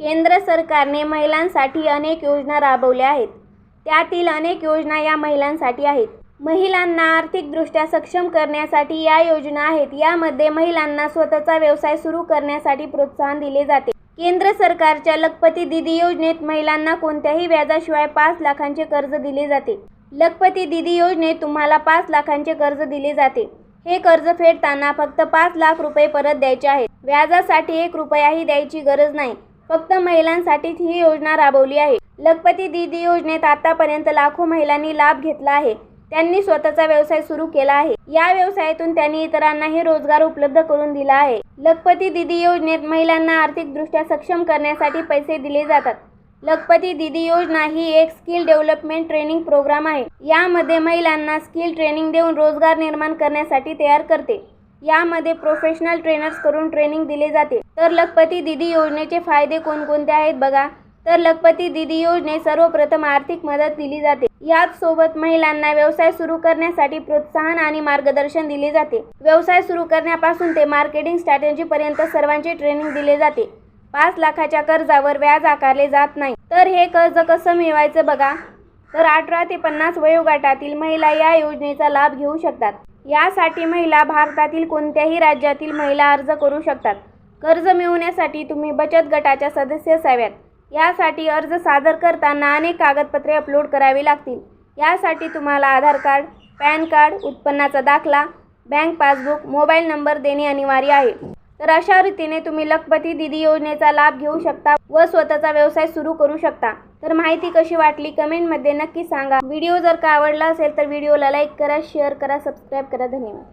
केंद्र सरकारने महिलांसाठी अनेक योजना राबवल्या आहेत. त्यातील अनेक योजना या महिलांसाठी आहेत. महिलांना आर्थिकदृष्ट्या सक्षम करण्यासाठी या योजना आहेत. यामध्ये महिलांना स्वतःचा व्यवसाय सुरू करण्यासाठी प्रोत्साहन दिले जाते. केंद्र सरकारच्या लखपती दिदी योजनेत महिलांना कोणत्याही व्याजाशिवाय पाच लाखांचे कर्ज दिले जाते. लखपती दिदी योजनेत तुम्हाला पाच लाखांचे कर्ज दिले जाते. हे कर्ज फेडताना फक्त पाच लाख रुपये परत द्यायचे आहेत. व्याजासाठी एक रुपयाही द्यायची गरज नाही. फक्त महिलांसाठीच ही योजना राबवली आहे. लखपती दीदी योजनेत आतापर्यंत लाखो महिलांनी लाभ घेतला आहे. त्यांनी स्वतःचा व्यवसाय सुरू केला आहे. या व्यवसायातून त्यांनी इतरांनाही रोजगार उपलब्ध करून दिला आहे. लखपती दीदी योजनेत महिलांना आर्थिकदृष्ट्या सक्षम करण्यासाठी पैसे दिले जातात. लखपती दीदी योजना ही एक स्किल डेव्हलपमेंट ट्रेनिंग प्रोग्राम आहे. यामध्ये महिलांना स्किल ट्रेनिंग देऊन रोजगार निर्माण करण्यासाठी तयार करते. यामध्ये प्रोफेशनल ट्रेनर्स करून ट्रेनिंग दिले जाते. तर लखपती दीदी योजनेचे फायदे कोणकोणते आहेत बघा. तर लखपती दीदी योजने सर्वप्रथम आर्थिक मदत दिली जाते. याच सोबत महिलांना व्यवसाय सुरू करण्यासाठी प्रोत्साहन आणि मार्गदर्शन दिले जाते. व्यवसाय सुरू करण्यापासून ते मार्केटिंग स्ट्रॅटेजीपर्यंत सर्वांचे ट्रेनिंग दिले जाते. पाच लाखाच्या कर्जावर व्याज आकारले जात नाही. तर हे कर्ज कसं मिळवायचं बघा. तर अठरा ते पन्नास वयोगटातील महिला या योजनेचा लाभ घेऊ शकतात. यासाठी महिला भारतातील कोणत्याही राज्यातील महिला अर्ज करू शकतात. कर्ज मिळवण्यासाठी तुम्ही बचत गटाच्या सदस्य असाव्यात. यासाठी अर्ज सादर करताना अनेक कागदपत्रे अपलोड करावी लागतील. यासाठी तुम्हाला आधार कार्ड पॅन कार्ड उत्पन्नाचा दाखला बँक पासबुक मोबाईल नंबर देणे अनिवार्य आहे. तर अशा रीतीने तुम्ही लखपती दिदी योजनेचा लाभ घेऊ शकता व स्वतःचा व्यवसाय सुरू करू शकता. तर माहिती कशी वाटली कमेंटमध्ये नक्की सांगा. व्हिडिओ जर का आवडला असेल तर व्हिडिओला लाईक करा शेअर करा सबस्क्राईब करा. धन्यवाद.